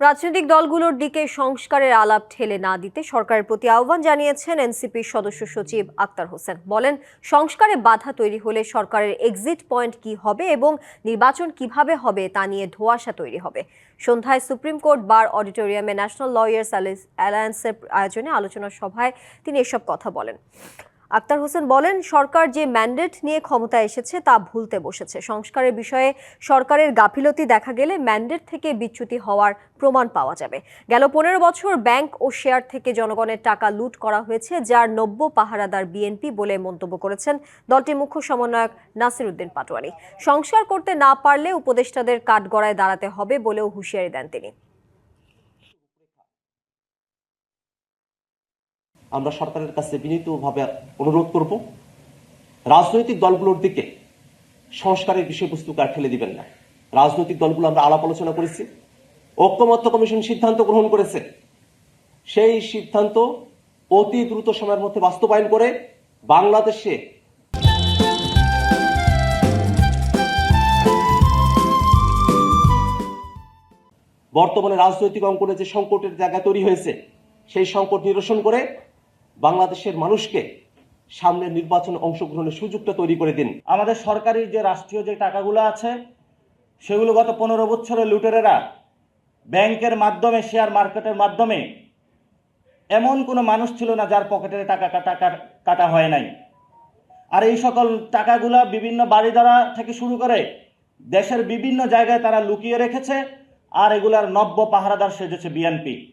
রাজনৈতিক দলগুলোর দিকে সংস্কারের আলাপ ঠেলে না দিতে সরকারের প্রতি আহ্বান জানিয়েছেন এনসিপির সদস্য সচিব আক্তার হোসেন। বলেন, সংস্কারে বাধা তৈরি হলে সরকারের এক্সিট পয়েন্ট কি হবে এবং নির্বাচন কীভাবে হবে তা নিয়ে ধোঁয়াশা তৈরি হবে। সন্ধ্যায় সুপ্রিম কোর্ট বার অডিটোরিয়ামে ন্যাশনাল লয়ার্স অ্যালায়েন্সের আয়োজনে আলোচনা সভায় তিনি এসব কথা বলেন। আক্তার হোসেন বলেন, সরকার যে ম্যান্ডেট নিয়ে ক্ষমতায় এসেছে তা ভুলতে বসেছে। সংস্কারের বিষয়ে সরকারের গাফিলতি দেখা গেলে ম্যান্ডেট থেকে বিচ্যুতি হওয়ার প্রমাণ পাওয়া যাবে। গেল পনেরো বছর ব্যাংক ও শেয়ার থেকে জনগণের টাকা লুট করা হয়েছে, যার নব্য পাহারাদার বিএনপি বলে মন্তব্য করেছেন দলটির মুখ্য সমন্বয়ক নাসির উদ্দিন পাটোয়ারি। সংস্কার করতে না পারলে উপদেষ্টাদের কাঠগড়ায় দাঁড়াতে হবে বলেও হুঁশিয়ারি দেন তিনি। আমরা সরকারের কাছে বিনীতভাবে অনুরোধ করব, রাজনৈতিক দলগুলোর দিকে সংস্কারের বিষয়বস্তুকে আর ঠেলে দিবেন না। রাজনৈতিক দলগুলো আমরা আলাপ আলোচনা করেছি, ঐক্যমত্য কমিশন সিদ্ধান্ত গ্রহণ করেছে। সেই সিদ্ধান্ত অতি দ্রুত সময়ের মধ্যে বাস্তবায়ন করে বাংলাদেশে বর্তমানে রাজনৈতিক অঙ্গনে যে সংকটের জায়গা তৈরি হয়েছে, সেই সংকট নিরসন করে বাংলাদেশের মানুষকে সামনের নির্বাচনে অংশগ্রহণের সুযোগটা তৈরি করে দিন। আমাদের সরকারি যে রাষ্ট্রীয় যে টাকাগুলো আছে, সেগুলো গত পনেরো বছরে লুটেরেরা ব্যাংকের মাধ্যমে, শেয়ার মার্কেটের মাধ্যমে এমন কোনো মানুষ ছিল না যার পকেটের টাকা কাটা, কাটা- হয় নাই। আর এই সকল টাকাগুলা বিভিন্ন বাড়িদারা থেকে শুরু করে দেশের বিভিন্ন জায়গায় তারা লুকিয়ে রেখেছে, আর এগুলার নব্য পাহারাদার সেজেছে বিএনপি।